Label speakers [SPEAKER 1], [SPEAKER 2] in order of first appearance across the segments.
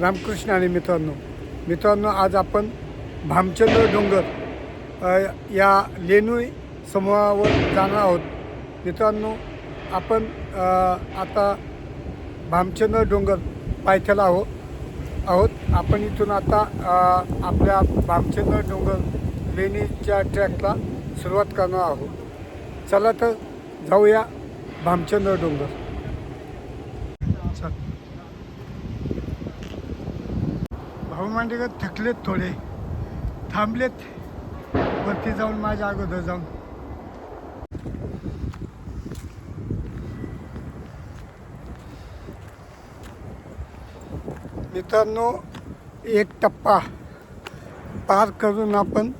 [SPEAKER 1] रामकृष्ण आणि मित्रांनो मित्रांनो आज आपण भामचंद्र डोंगर या लेणू समूहावर जाणार आहोत. मित्रांनो आपण आता भामचंद्र डोंगर पायथ्याला आहोत आहोत. आपण इथून आता आपल्या भामचंद्र डोंगर लेणीच्या ट्रॅकला सुरुवात करणार आहोत. चला तर जाऊया भामचंद्र डोंगर चल भाऊ थकलेत थोडे. थांबलेत. वरती जाऊन माझ्या अगोदर जाऊन. मित्रांनो एक टप्पा पार करून आपण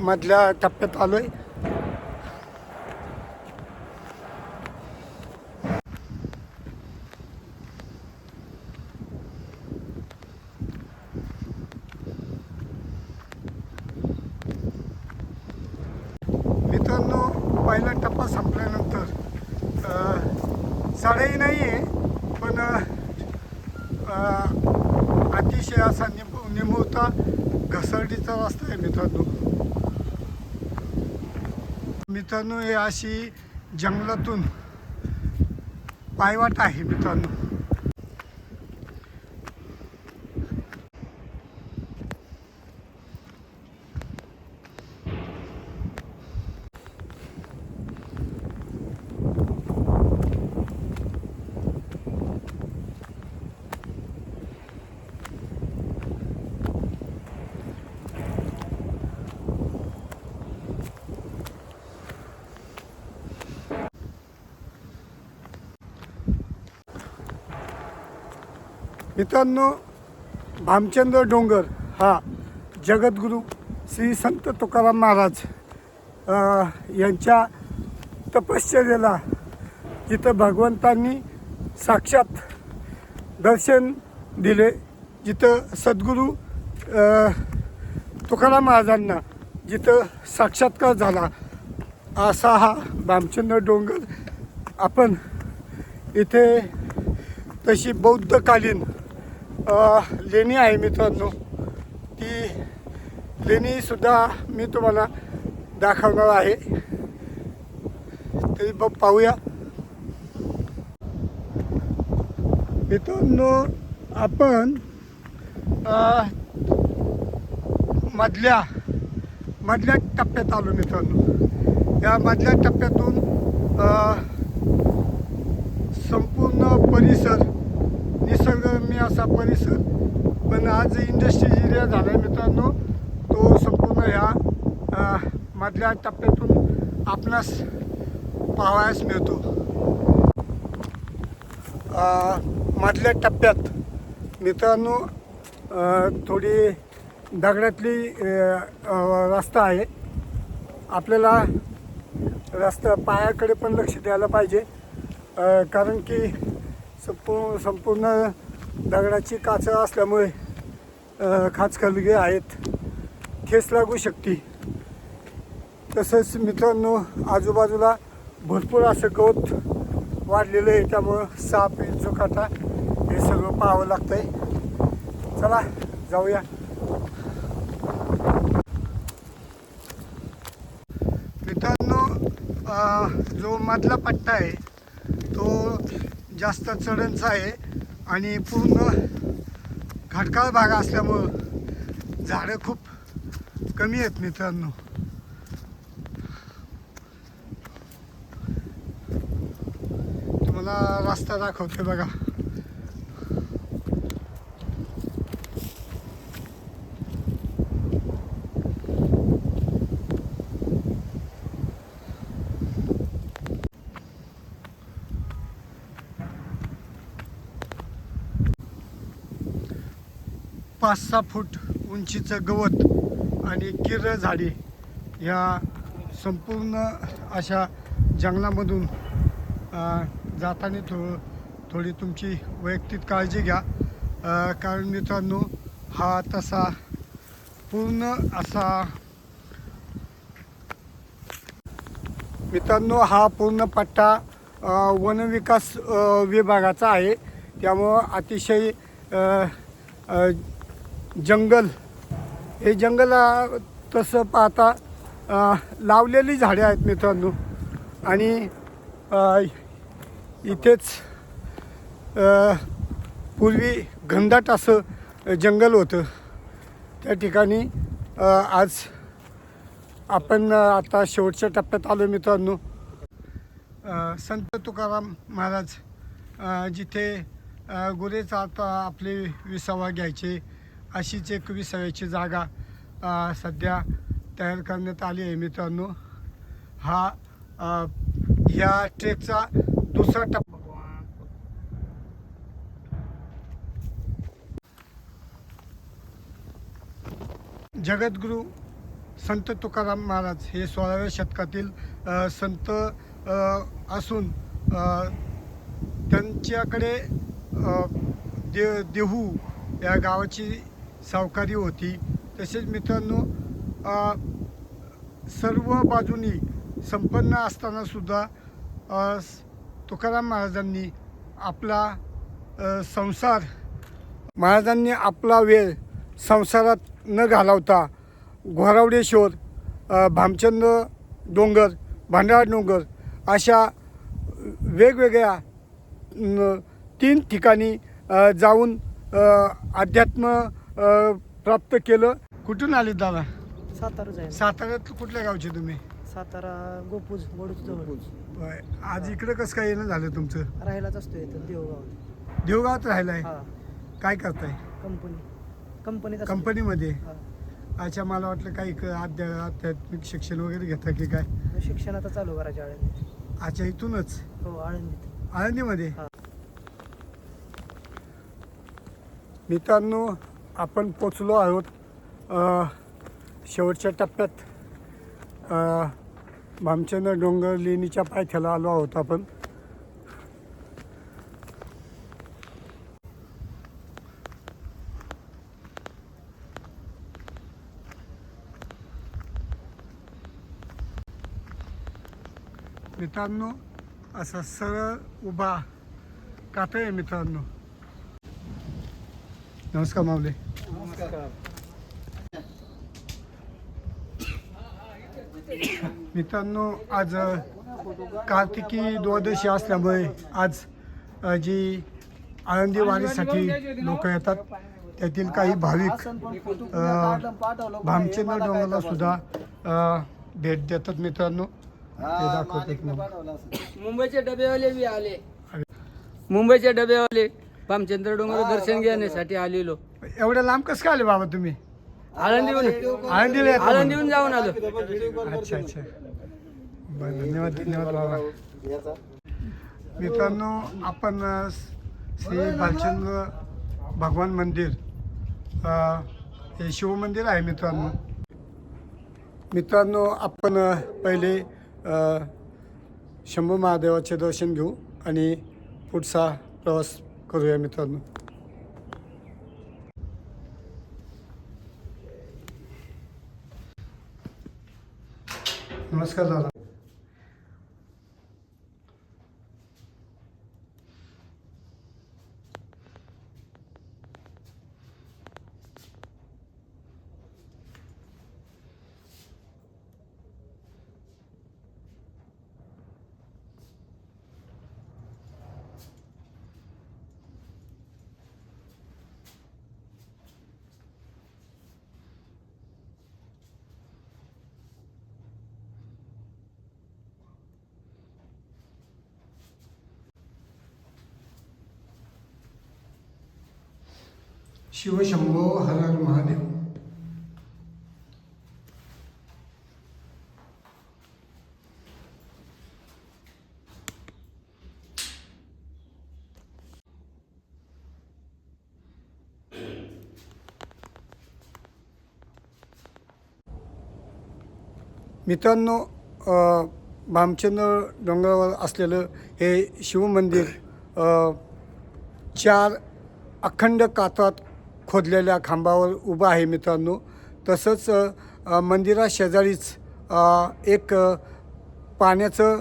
[SPEAKER 1] मधल्या टप्प्यात आलो आहे मित्रांनो पहिला टप्पा संपल्यानंतर अ, चढाई नाही आहे पण अ, अतिशय असा निम निमुळता घसरडीचा रस्ता मित्रांनो. मित्रांनो हे अशी जंगलातून पायवाट आहे मित्रांनो. मित्रांनो भामचंद्र डोंगर हा जगद्गुरू श्री संत तुकाराम महाराज यांच्या तपश्चर्याला जिथं भगवंतांनी साक्षात दर्शन दिले जिथं सद्गुरू तुकाराम महाराजांना जिथं साक्षात्कार झाला असा हा भामचंद्र डोंगर. आपण इथे तशी बौद्धकालीन लेणी आहे मित्रांनो. ती लेणीसुद्धा मी तुम्हाला दाखवणार आहे. तरी बघ पाहूया. मित्रांनो आपण मधल्या मधल्या टप्प्यात आलो मित्रांनो. या मधल्या टप्प्यातून संपूर्ण परिसर निसर्गरम्य असा परिसर. पण आज इंडस्ट्री एरिया झाला आहे मित्रांनो तो संपूर्ण ह्या मधल्या टप्प्यातून आपणास पाहावयास मिळतो. मधल्या टप्प्यात मित्रांनो थोडी दगडातली रस्ता आहे. आपल्याला रस्ता पायाकडे पण लक्ष द्यायला पाहिजे. कारण की संपू संपूर्ण दगडाची काच असल्यामुळे खाचखलगे आहेत. ठेस लागू शकते. तसंच मित्रांनो आजूबाजूला भरपूर असं गवत वाढलेलं आहे. त्यामुळं साप चुकाटा हे सगळं पाहावं आहे चला जाऊया. मित्रांनो जो मधला पट्टा आहे तो जास्त चढणचा आहे आणि पूर्ण घाटकाळ भाग असल्यामुळं झाडं खूप कमी आहेत मित्रांनो. तुम्हाला रस्ता दाखवते बघा. पाच सहा फूट उंचीचं गवत आणि किर झाडे ह्या संपूर्ण अशा जंगलामधून जाताना थो थोडी तुमची वैयक्तिक काळजी घ्या. कारण मित्रांनो हा तसा पूर्ण असा मित्रांनो हा पूर्ण पट्टा वनविकास विभागाचा आहे. त्यामुळं अतिशय जंगल. हे जंगल तसं पाहता लावलेली झाडे आहेत मित्रांनो. आणि इथेच पूर्वी घनदाट असं जंगल होतं. त्या ठिकाणी आज आपण आता शेवटच्या टप्प्यात आलो मित्रांनो. संत तुकाराम महाराज जिथे गुरेचा आता आपले विसावा घ्यायचे अशीच एक विसाव्याची जागा सध्या तयार करण्यात आली आहे मित्रांनो. हा या ट्रेकचा दुसरा टप्पा. जगद्गुरू संत तुकाराम महाराज हे सोळाव्या शतकातील संत असून त्यांच्याकडे दे देहू या गावाची सावकारी होती. तसेच मित्रांनो सर्व बाजूनी संपन्न असताना सुद्धा तुकाराम महाराजांनी आपला संसार महाराजांनी आपला वेळ संसारात न घालवता घोरावडेश्वर भामचंद भामचंद्र डोंगर भांडार डोंगर अशा वेगवेगळ्या तीन ठिकाणी जाऊन अध्यात्म अ, प्राप्त केलं. कुठून आले दादा?
[SPEAKER 2] सातारा जाईल
[SPEAKER 1] साताऱ्यात कुठल्या गावचे तुम्ही?
[SPEAKER 2] सातारा गोपूज जवळ
[SPEAKER 1] होय. आज इकडं कसं काय येणं झालं तुमचं?
[SPEAKER 2] राहायलाच असतो इथं देवगाव
[SPEAKER 1] देवगावात राहिलं आहे
[SPEAKER 2] हा.
[SPEAKER 1] काय करताय?
[SPEAKER 2] कंपनी. कंपनीत असतो.
[SPEAKER 1] कंपनीमध्ये?
[SPEAKER 2] हा.
[SPEAKER 1] अच्छा मला वाटलं काही क- आध्या आध्यात्मिक शिक्षण वगैरे घेता की काय?
[SPEAKER 2] शिक्षण आता चालू करायचे आळंदीत.
[SPEAKER 1] अच्छा इथूनच?
[SPEAKER 2] हो आळंदीत.
[SPEAKER 1] आळंदीमध्ये?
[SPEAKER 2] हा.
[SPEAKER 1] मित्रांनो आपण पोचलो आहोत शेवटच्या टप्प्यात. भामचंद भामचंद्र डोंगर लेणीच्या पायथ्याला आलो आहोत आपण. मित्रांनो असा सरळ उभा कात आहे मित्रांनो. नमस्कार माऊले. मित्रांनो आज कार्तिकी द्वादशी असल्यामुळे आज जी आळंदी वारीसाठी लोक येतात त्यातील काही भाविक भामचंद्र डोंगरला सुद्धा भेट देतात मित्रांनो. ते दाखवतात
[SPEAKER 3] मुंबईचे डबेवाले बी आले. मुंबईचे डबेवाले. भामचंद्र डोंगर दर्शन घेण्यासाठी आलेलो.
[SPEAKER 1] एवढ्या लांब कसं काय आले बाबा तुम्ही?
[SPEAKER 3] आळंदीहून.
[SPEAKER 1] आळंदीला येता म्हणून.
[SPEAKER 3] आळंदीहून जाऊन आलो.
[SPEAKER 1] अच्छा अच्छा. बरं धन्यवाद धन्यवाद बाबा. मित्रांनो आपण अ, श्री भालचंद्र भगवान मंदिर अ, हे शिवमंदिर आहे मित्रांनो. मित्रांनो आपण अ, पहिले अ, शंभू महादेवाचे दर्शन घेऊ आणि पुढचा प्रवास करूया मित्रांनो नमस्कार दादा शिवशंभो हर हर महादेव. मित्रांनो भामचंद्र डोंगरावर असलेलं हे शिवमंदिर चार अखंड कातात खोदलेल्या खांबावर उभा आहे मित्रांनो. तसंच मंदिराशेजारीच मंदिरा शेजारीच एक पाण्याचं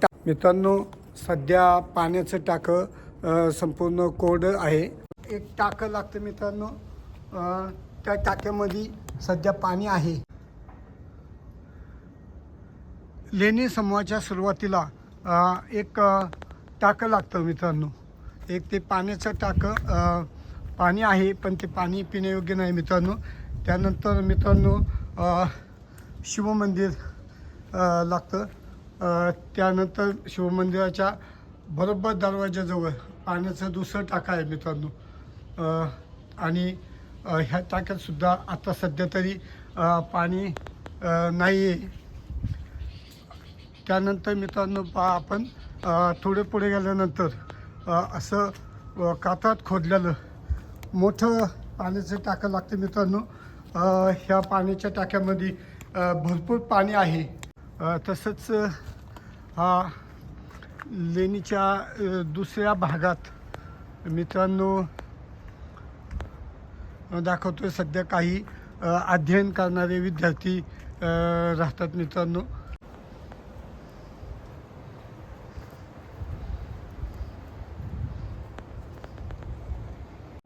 [SPEAKER 1] टा मित्रांनो सध्या पाण्याचं टाकं संपूर्ण कोरडं आहे. एक टाकं लागतं मित्रांनो. त्या टाक्यामध्ये सध्या पाणी आहे. लेणी समूहाच्या सुरुवातीला एक टाकं लागतं मित्रांनो. एक ते पाण्याचं टाकं पाणी आहे पण ते पाणी पिण्यायोग्य नाही मित्रांनो. त्यानंतर मित्रांनो शिवमंदिर लागतं. त्यानंतर शिवमंदिराच्या बरोबर दरवाजाजवळ पाण्याचं दुसरं टाका आहे मित्रांनो. आणि ह्या टाक्यातसुद्धा आता सध्या तरी पाणी नाही आहे त्यानंतर मित्रांनो पा आपण थोडे पुढे गेल्यानंतर असं कातात खोदलेलं मोठं पाण्याचं टाकं लागतं मित्रांनो. ह्या पाण्याच्या टाक्यामध्ये भरपूर पाणी आहे. तसंच हा लेणीच्या दुसऱ्या भागात मित्रांनो दाखवतो सध्या काही अध्ययन करणारे विद्यार्थी राहतात मित्रांनो.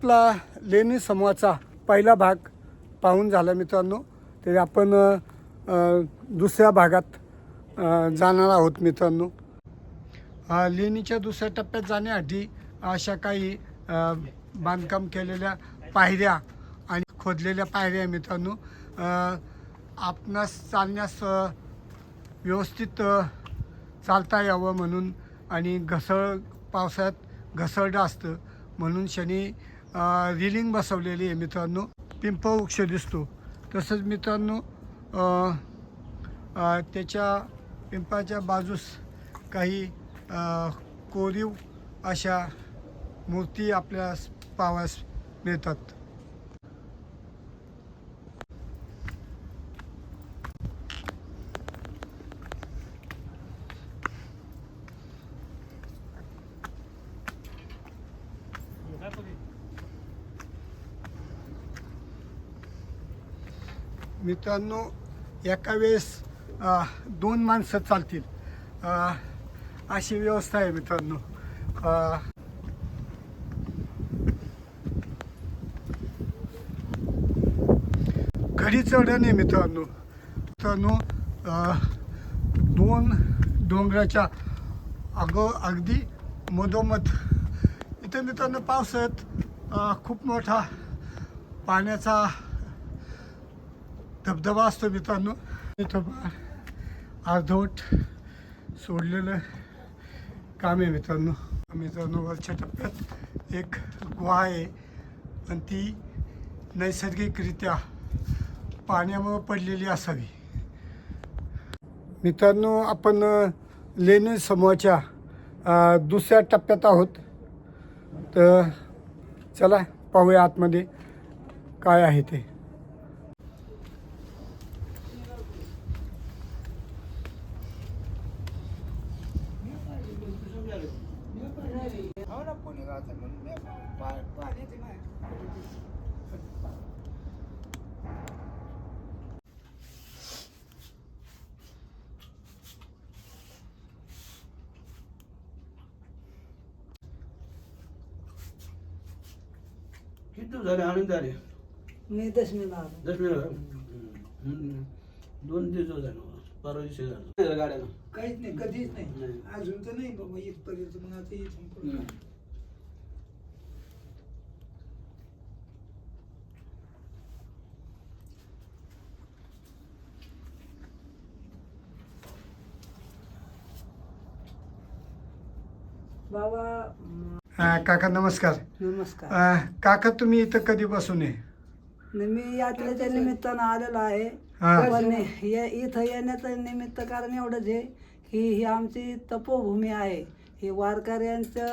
[SPEAKER 1] आपला लेणी समूहाचा पहिला भाग पाहून झाला मित्रांनो. तरी आपण दुसऱ्या भागात जाणार आहोत मित्रांनो. लेणीच्या दुसऱ्या टप्प्यात जाण्यासाठी अशा काही बांधकाम केलेल्या पायऱ्या आणि खोदलेल्या पायऱ्या मित्रांनो. आपणास चालण्यास व्यवस्थित चालता यावं म्हणून आणि घसळ पावसाळ्यात घसरडं असतं म्हणून शनी रिलिंग बसवलेली आहे मित्रांनो. पिंपळ वृक्ष दिसतो. तसंच मित्रांनो त्याच्या पिंपळाच्या बाजूस काही कोरीव अशा मूर्ती आपल्यास पाहावयास मिळतात. मित्रांनो एका वेळेस दोन माणसं चालतील. अशी व्यवस्था आहे मित्रांनो. घडी चढण आहे मित्रांनो. मित्रांनो दोन डोंगराच्या अगो अगदी मधोमध. इथे मित्रांनो पावसाळ्यात खूप मोठा पाण्याचा धबधबा असतो मित्रांनो. इथं अर्धवट सोडलेलं काम आहे मित्रांनो. मित्रांनो वरच्या टप्प्यात एक गुहा आहे आणि ती नैसर्गिकरित्या पाण्यामुळं पडलेली असावी. मित्रांनो आपण लेणी समूहाच्या दुसऱ्या टप्प्यात आहोत. तर चला पाहूया आतमध्ये काय आहे ते
[SPEAKER 3] किती दिवस झाले आनंद आले
[SPEAKER 2] मी दशमीला आलो.
[SPEAKER 3] दशमीला दोन दिवस झाले परवा दिवशी झालं.
[SPEAKER 1] काहीच नाही कधीच नाही. अजून तर नाही बाबा इथपर्यंत मग आता इथून पुढं.
[SPEAKER 2] बाबा अं,
[SPEAKER 1] काका नमस्कार.
[SPEAKER 2] नमस्कार.
[SPEAKER 1] अ, काका तुम्ही इथं कधीपासून आहे?
[SPEAKER 2] मी यात्रेच्या निमित्तानं आलेलो आहे.
[SPEAKER 1] हा.
[SPEAKER 2] पण या- इथं येण्याचं निमित्त कारण एवढंच आहे की ही आमची तपोभूमी आहे. ही वारकऱ्यांचं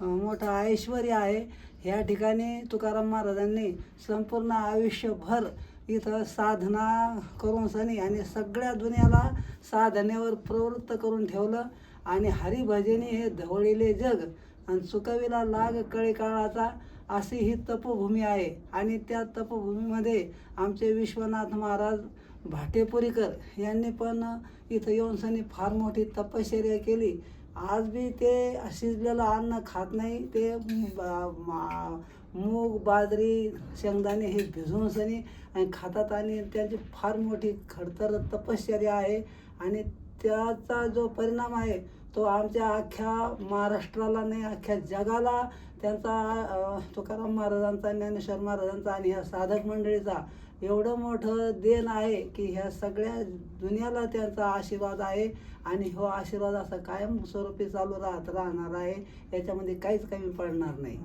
[SPEAKER 2] अं, मोठं ऐश्वर आहे. ह्या ठिकाणी तुकाराम महाराजांनी संपूर्ण आयुष्यभर इथं साधना करून सनी आणि सगळ्या दुनियाला साधनेवर प्रवृत्त करून ठेवलं. आणि हरिभजनी हे धवळीले जग आणि चुकविला लाग कळे काळाचा अशी ही तपोभूमी आहे. आणि त्या तपभूमीमध्ये आमचे विश्वनाथ महाराज भाटेपुरीकर यांनी पण इथं येऊन सनी फार मोठी तपश्चर्या केली. आज बी ते शिजलेलं अन्न खात नाही. ते मा- मूग बाजरी शेंगदाणे हे भिजवून सनी आणि खातात आणि त्यांची फार मोठी खडतर तपश्चर्या आहे. आणि त्याचा जो परिणाम आहे तो आमच्या अख्ख्या महाराष्ट्राला नाही अख्ख्या जगाला त्यांचा तुकाराम महाराजांचा ज्ञानेश्वर महाराजांचा आणि ह्या साधक मंडळीचा एवढं मोठं देण आहे की ह्या सगळ्या दुनियाला त्यांचा आशीर्वाद आहे आणि हो आशीर्वाद असा कायम स्वरूपी चालू राहत राहणार आहे. याच्यामध्ये काहीच कमी पडणार नाही.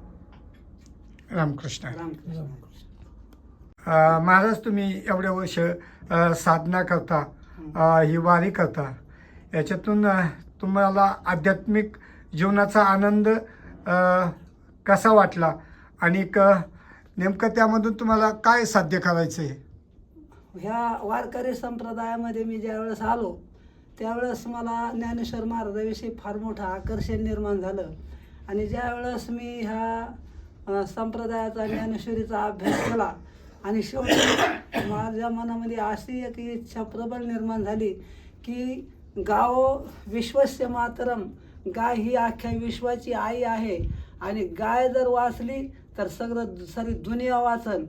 [SPEAKER 1] रामकृष्ण.
[SPEAKER 2] रामकृष्ण.
[SPEAKER 1] महाराज तुम्ही एवढ्या वर्ष साधना करता ही वारी करता. याच्यातून तुम्हाला आध्यात्मिक जीवनाचा आनंद कसा वाटला? आणि क नेमकं त्यामधून तुम्हाला काय साध्य करायचं आहे?
[SPEAKER 2] ह्या वारकरी संप्रदायामध्ये मी ज्यावेळेस आलो त्यावेळेस मला ज्ञानेश्वर महाराजाविषयी फार मोठं आकर्षण निर्माण झालं. आणि ज्यावेळेस मी ह्या संप्रदायाचा ज्ञानेश्वरीचा अभ्यास केला आणि शेवटी माझ्या मनामध्ये अशी एक इच्छा प्रबळ निर्माण झाली की गाव विश्वस्य मातरम गाय ही अख्ख्या विश्वाची आई आहे. आणि गाय जर वाचली तर सगळं सारी दुनिया वाचन.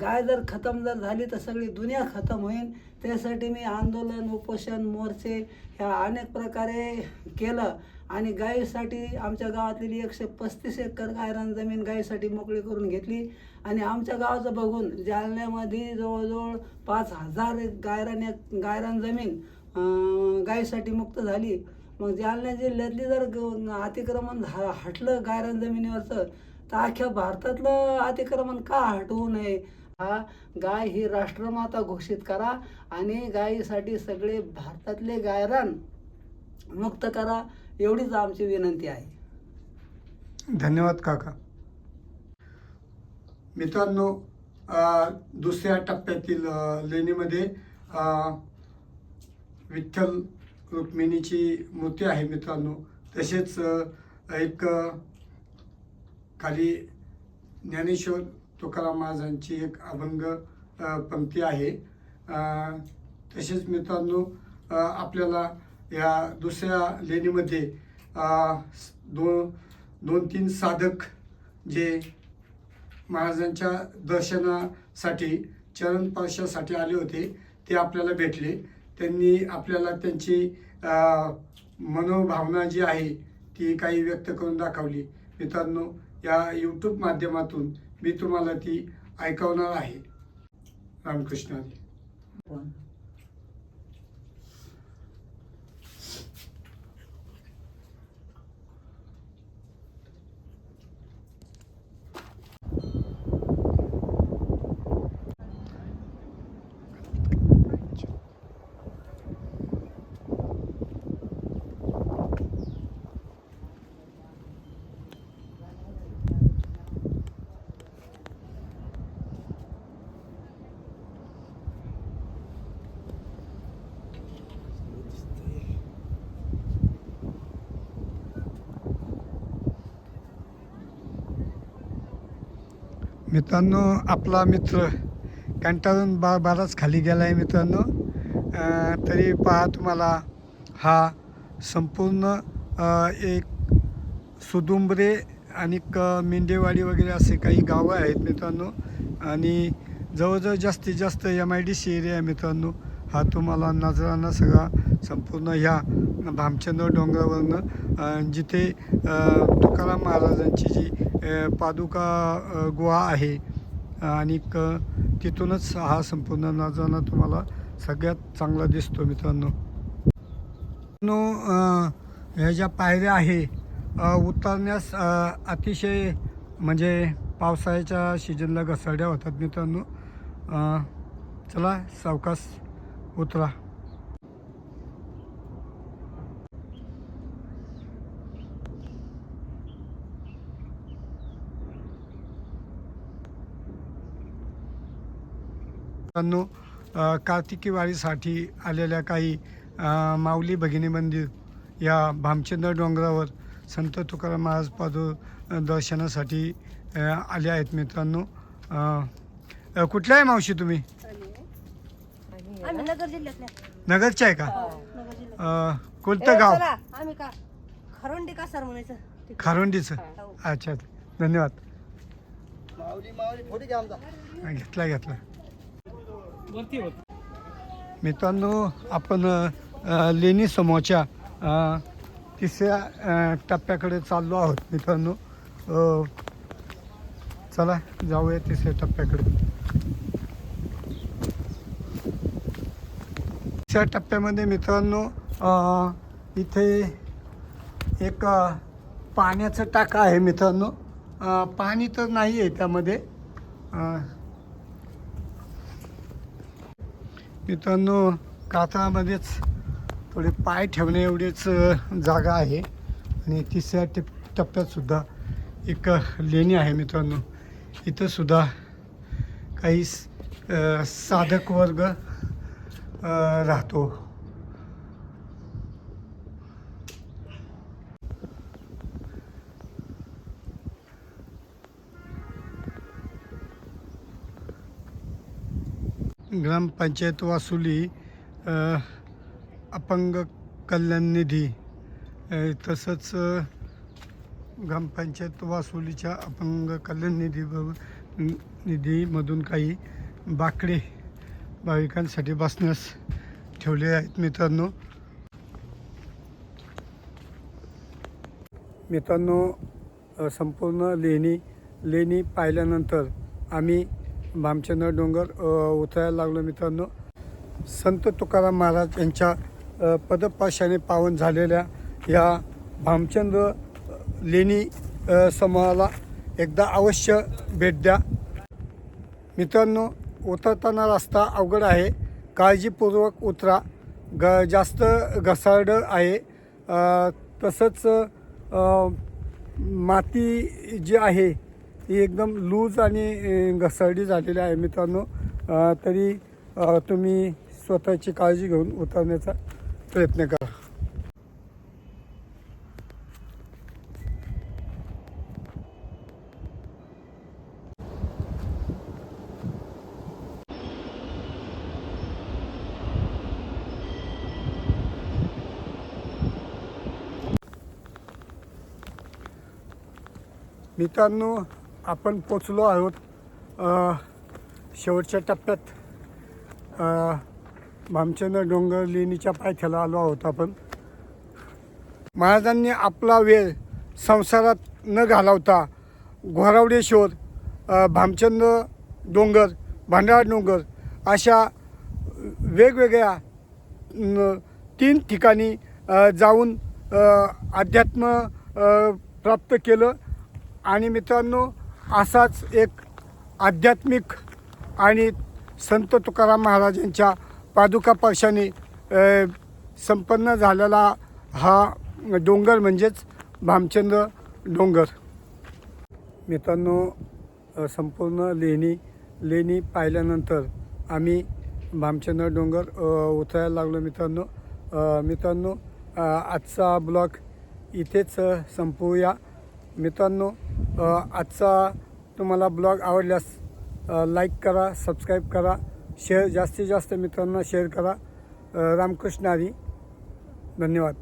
[SPEAKER 2] गाय जर खतम जर झाली तर सगळी दुनिया खतम होईल त्यासाठी मी आंदोलन उपोषण मोर्चे ह्या अनेक प्रकारे केलं. आणि गायीसाठी आमच्या गावातली एकशे पस्तीस एकर गायरान जमीन गायीसाठी मोकळी करून घेतली. आणि आमच्या गावाचं बघून जालन्यामध्ये जवळजवळ पाच हजार गायरान गायरान जमीन गायीसाठी मुक्त झाली. मग जालना जिल्ह्यातली जर ग- अतिक्रमण झा हटलं गायरान जमिनीवरचं तर अख्ख्या भारतातलं अतिक्रमण का हटवू नये? हा गाय ही राष्ट्रमाता घोषित करा आणि गायीसाठी सगळे भारतातले गायरान मुक्त करा एवढीच आमची विनंती आहे.
[SPEAKER 1] धन्यवाद काका. मित्रांनो दुसऱ्या टप्प्यातील लेणीमध्ये विठ्ठल रुक्मिणीची मूर्ती आहे मित्रांनो. तसेच एक खाली ज्ञानेश्वर तुकाराम महाराजांची एक अभंग पंक्ती आहे. तसेच मित्रांनो आपल्याला या दुसऱ्या लेणीमध्ये दोन दोन तीन साधक जे महाराजांच्या दर्शनासाठी चरण आले होते ते आपल्याला भेटले. त्यांनी आपल्याला त्यांची मनोभावना जी आहे ती काही व्यक्त करून दाखवली. मित्रांनो या यूट्यूब माध्यमातून मी तुम्हाला ती ऐकवणार आहे. रामकृष्ण हरी. मित्रांनो आपला मित्र कंटाळून बा बाराच खाली गेला आहे मित्रांनो तरी पहा तुम्हाला हा संपूर्ण एक सुदुंबरे आणि क मेंढेवाडी वगैरे असे काही गावं आहेत मित्रांनो. आणि जवळजवळ जास्तीत जास्त M I D C area आहे मित्रांनो. हा तुम्हाला नजराना सगळा संपूर्ण ह्या भामचंद्र डोंगरावरनं जिथे तुकाराम महाराजांची जी पादुका गुहा आहे. आणि तिथूनच हा संपूर्ण नजाना तुम्हाला सगळ्यात चांगला दिसतो मित्रांनो. नो ह्या ज्या पायऱ्या आहे उतरण्यास अतिशय म्हणजे पावसाळ्याच्या सीजनला घसरड्या होतात मित्रांनो. चला सावकाश उतरा. मित्रांनो कार्तिकी वारीसाठी आलेल्या काही माऊली भगिनी मंदिर या भामचंद्र डोंगरावर संत तुकाराम महाराज पादू दर्शनासाठी आले आहेत मित्रांनो. कुठल्या आहे मावशी तुम्ही?
[SPEAKER 4] आम्ही नगर जिल्ह्यातल्या.
[SPEAKER 1] नगरच्या आहे का?
[SPEAKER 4] नगर जिल्ह्यात
[SPEAKER 1] अ, कोणतं गाव?
[SPEAKER 4] चला, आम्ही का खरोंडी का सर म्हणायचं?
[SPEAKER 1] खारोंडीचं?
[SPEAKER 4] हो.
[SPEAKER 1] अच्छा धन्यवाद. हा, घेतला. मित्रांनो आपण लेणी समोरच्या तिसऱ्या टप्प्याकडे चाललो आहोत मित्रांनो. चला जाऊया तिसऱ्या टप्प्याकडे. तिसऱ्या टप्प्यामध्ये मित्रांनो इथे एक पाण्याचं टाका आहे मित्रांनो. पाणी तर नाही आहे त्यामध्ये अ, मित्रांनो कातळामध्येच थोडे पाय ठेवणे एवढीच जागा आहे. आणि तिसऱ्या टिप टप्प्यातसुद्धा एक लेणी आहे मित्रांनो. इथंसुद्धा काही साधक वर्ग राहतो. ग्रामपंचायत वासुली अपंग कल्याण निधी तसंच ग्रामपंचायत वासुलीच्या अपंग कल्याण निधी निधीमधून काही बाकडे भाविकांसाठी बसण्यास ठेवले आहेत मित्रांनो. मित्रांनो संपूर्ण लेणी लेणी पाहिल्यानंतर आम्ही भामचंद्र डोंगर उतरायला लागलो मित्रांनो. संत तुकाराम महाराज यांच्या पदपाशाने पावन झालेल्या या भामचंद्र लेणी समूहाला एकदा अवश्य भेट द्या. मित्रांनो उतरताना रस्ता अवघड आहे. काळजीपूर्वक उतरा. ग जास्त घसारडं आहे. तसंच माती जी आहे ही एकदम लूज आणि घसरडी झालेली आहे मित्रांनो. तरी तुम्ही स्वतःची काळजी घेऊन उतरण्याचा प्रयत्न करा. मित्रांनो आपण पोचलो आहोत शेवटच्या टप्प्यात. भामचंद भामचंद्र डोंगर लेणीच्या पायथ्याला आलो आहोत आपण. महाराजांनी आपला वेळ संसारात न घालवता घोरावडेश्वर भामचंद भामचंद्र डोंगर भांडारा डोंगर अशा वेगवेगळ्या न- तीन ठिकाणी जाऊन अध्यात्म प्राप्त केलं. आणि मित्रांनो असाच एक आध्यात्मिक आणि संत तुकाराम महाराजांच्या पादुका स्पर्शाने संपन्न झालेला हा डोंगर म्हणजेच भामचंद्र डोंगर. मित्रांनो संपूर्ण लेणी लेणी पाहिल्यानंतर आम्ही भामचंद्र डोंगर उतरायला लागलो मित्रांनो. मित्रांनो आजचा ब्लॉग इथेच संपवूया. मित्रांनो आजचा तुम्हाला ब्लॉग आवडल्यास लाईक करा सबस्क्राईब करा शेअर जास्तीत जास्त मित्रांना शेअर करा. रामकृष्ण हरी. धन्यवाद.